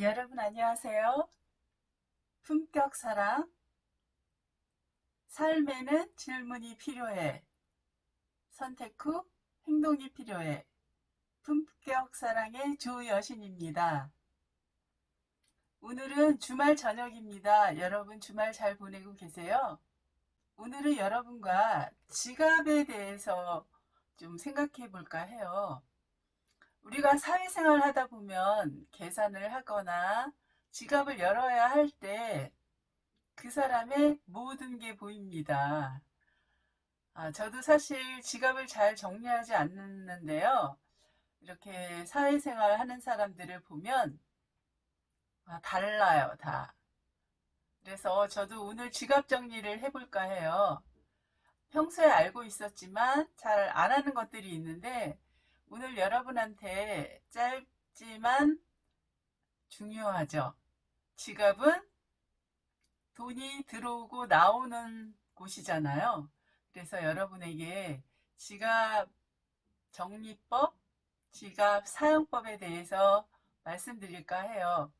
여러분 안녕하세요. 품격 사랑. 삶에는 질문이 필요해. 선택 후 행동이 필요해. 품격 사랑의 조여신입니다. 오늘은 주말 저녁입니다. 여러분 주말 잘 보내고 계세요? 오늘은 여러분과 지갑에 대해서 좀 생각해 볼까 해요. 우리가 사회생활 하다 보면 계산을 하거나 지갑을 열어야 할 때 그 사람의 모든 게 보입니다. 아, 저도 사실 지갑을 잘 정리하지 않는데요. 이렇게 사회생활 하는 사람들을 보면 아, 달라요, 다. 그래서 저도 오늘 지갑 정리를 해볼까 해요. 평소에 알고 있었지만 잘 안 하는 것들이 있는데 오늘 여러분한테 짧지만 중요하죠. 지갑은 돈이 들어오고 나오는 곳이잖아요. 그래서 여러분에게 지갑 정리법, 지갑 사용법에 대해서 말씀드릴까 해요.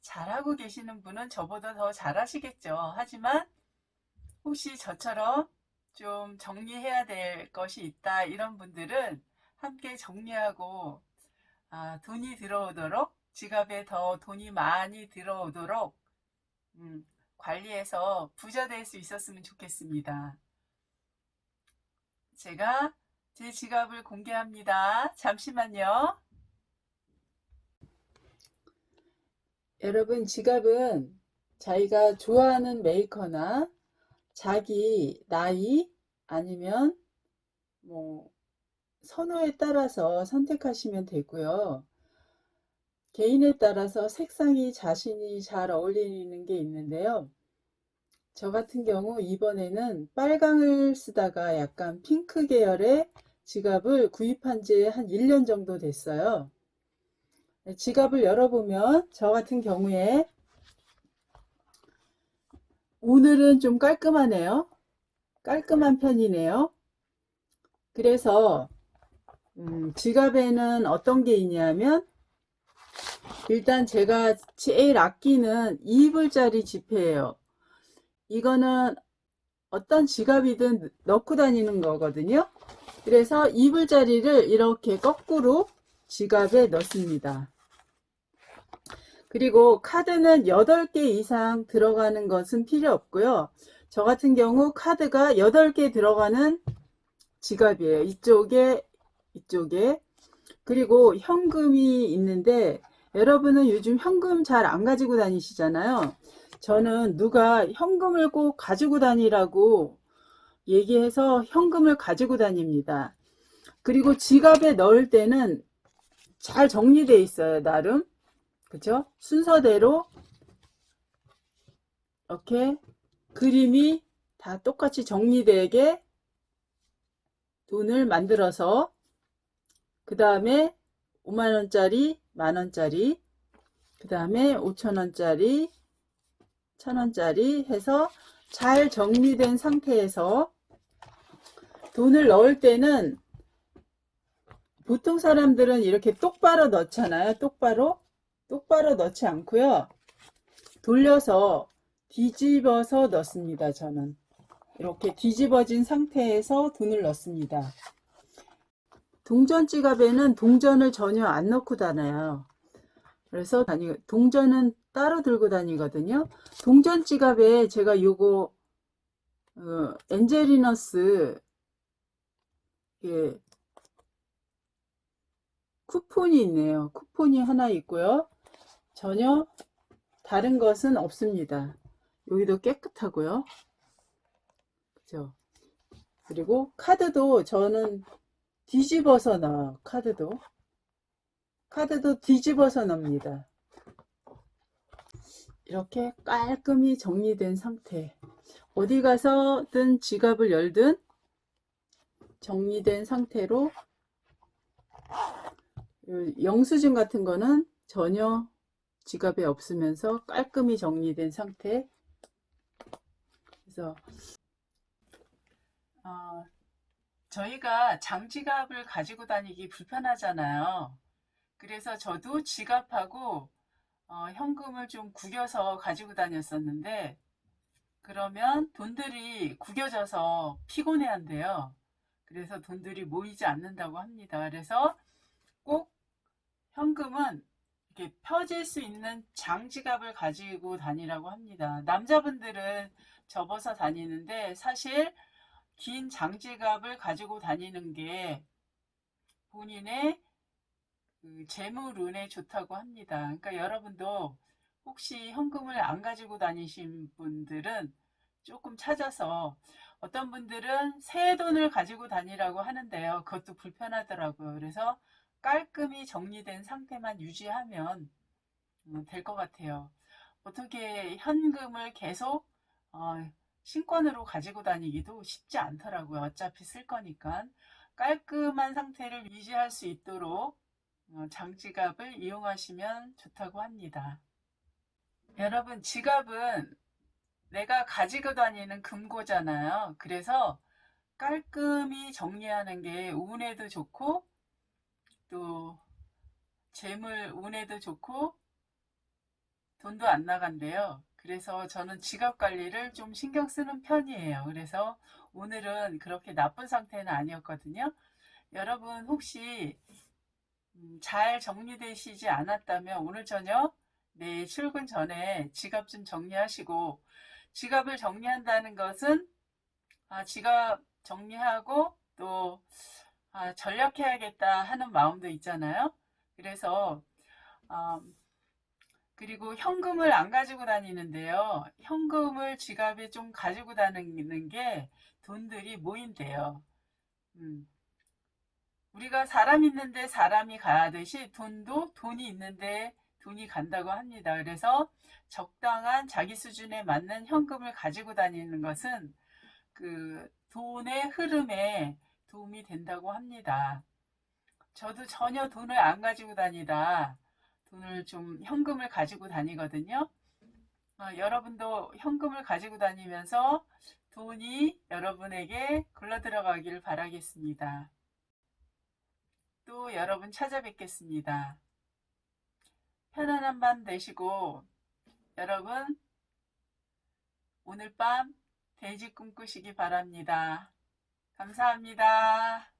잘하고 계시는 분은 저보다 더 잘하시겠죠. 하지만 혹시 저처럼 좀 정리해야 될 것이 있다 이런 분들은 함께 정리하고 아, 돈이 들어오도록 지갑에 더 돈이 많이 들어오도록 음, 관리해서 부자 될 수 있었으면 좋겠습니다. 제가 제 지갑을 공개합니다. 잠시만요. 여러분 지갑은 자기가 좋아하는 메이커나 자기 나이 아니면 뭐 선호에 따라서 선택하시면 되고요. 개인에 따라서 색상이 자신이 잘 어울리는 게 있는데요. 저 같은 경우 이번에는 빨강을 쓰다가 약간 핑크 계열의 지갑을 구입한 지 한 1년 정도 됐어요. 지갑을 열어보면 저 같은 경우에 오늘은 좀 깔끔하네요. 깔끔한 편이네요. 그래서 음, 지갑에는 어떤 게 있냐면 일단 제가 제일 아끼는 2불짜리 지폐예요. 이거는 어떤 지갑이든 넣고 다니는 거거든요. 그래서 2불짜리를 이렇게 거꾸로 지갑에 넣습니다. 그리고 카드는 8개 이상 들어가는 것은 필요 없고요. 저 같은 경우 카드가 8개 들어가는 지갑이에요. 이쪽에 이쪽에 그리고 현금이 있는데 여러분은 요즘 현금 잘 안 가지고 다니시잖아요. 저는 누가 현금을 꼭 가지고 다니라고 얘기해서 현금을 가지고 다닙니다. 그리고 지갑에 넣을 때는 잘 정리되어 있어요, 나름. 그죠? 순서대로 이렇게 그림이 다 똑같이 정리되게 돈을 만들어서 그 다음에 5만원짜리, 만원짜리, 그 다음에 5천원짜리, 천원짜리 해서 잘 정리된 상태에서 돈을 넣을 때는 보통 사람들은 이렇게 똑바로 넣잖아요. 똑바로. 똑바로 넣지 않고요. 돌려서 뒤집어서 넣습니다. 저는. 이렇게 뒤집어진 상태에서 돈을 넣습니다. 동전 지갑에는 동전을 전혀 안 넣고 다녀요. 그래서 다니 동전은 따로 들고 다니거든요. 동전 지갑에 제가 요거 어, 엔젤리너스 예, 쿠폰이 있네요. 쿠폰이 하나 있고요. 전혀 다른 것은 없습니다. 여기도 깨끗하고요. 그죠? 그리고 카드도 저는 뒤집어서 넣어요. 카드도. 카드도 뒤집어서 넣습니다. 이렇게 깔끔히 정리된 상태. 어디 가서든 지갑을 열든 정리된 상태로 영수증 같은 거는 전혀 지갑에 없으면서 깔끔히 정리된 상태. 그래서 어, 저희가 장지갑을 가지고 다니기 불편하잖아요. 그래서 저도 지갑하고 어, 현금을 좀 구겨서 가지고 다녔었는데 그러면 돈들이 구겨져서 피곤해 한대요. 그래서 돈들이 모이지 않는다고 합니다. 그래서 꼭 현금은 이렇게 펴질 수 있는 장지갑을 가지고 다니라고 합니다. 남자분들은 접어서 다니는데 사실 긴 장지갑을 가지고 다니는 게 본인의 그 재물운에 좋다고 합니다. 그러니까 여러분도 혹시 현금을 안 가지고 다니신 분들은 조금 찾아서 어떤 분들은 새 돈을 가지고 다니라고 하는데요. 그것도 불편하더라고요. 그래서 깔끔히 정리된 상태만 유지하면 음, 될것 같아요. 어떻게 현금을 계속 어, 신권으로 가지고 다니기도 쉽지 않더라고요. 어차피 쓸 거니까. 깔끔한 상태를 유지할 수 있도록 어, 장지갑을 이용하시면 좋다고 합니다. 여러분, 지갑은 내가 가지고 다니는 금고잖아요. 그래서 깔끔히 정리하는 게 운에도 좋고, 또 재물 운에도 좋고, 돈도 안 나간대요. 그래서 저는 지갑 관리를 좀 신경 쓰는 편이에요. 그래서 오늘은 그렇게 나쁜 상태는 아니었거든요. 여러분 혹시 음, 잘 정리되시지 않았다면 오늘 저녁 내일 출근 전에 지갑 좀 정리하시고 지갑을 정리한다는 것은 아, 지갑 정리하고 또 아, 전략해야겠다 하는 마음도 있잖아요. 그래서 음, 그리고 현금을 안 가지고 다니는데요. 현금을 지갑에 좀 가지고 다니는 게 돈들이 모인대요. 음. 우리가 사람 있는데 사람이 가듯이 돈도 돈이 있는데 돈이 간다고 합니다. 그래서 적당한 자기 수준에 맞는 현금을 가지고 다니는 것은 그 돈의 흐름에 도움이 된다고 합니다. 저도 전혀 돈을 안 가지고 다니다 돈을 좀 현금을 가지고 다니거든요. 어, 여러분도 현금을 가지고 다니면서 돈이 여러분에게 굴러 들어가기를 바라겠습니다. 또 여러분 찾아뵙겠습니다. 편안한 밤 되시고 여러분 오늘 밤 돼지 꿈꾸시기 바랍니다. 감사합니다.